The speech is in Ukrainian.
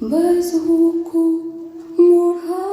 без гуку морга.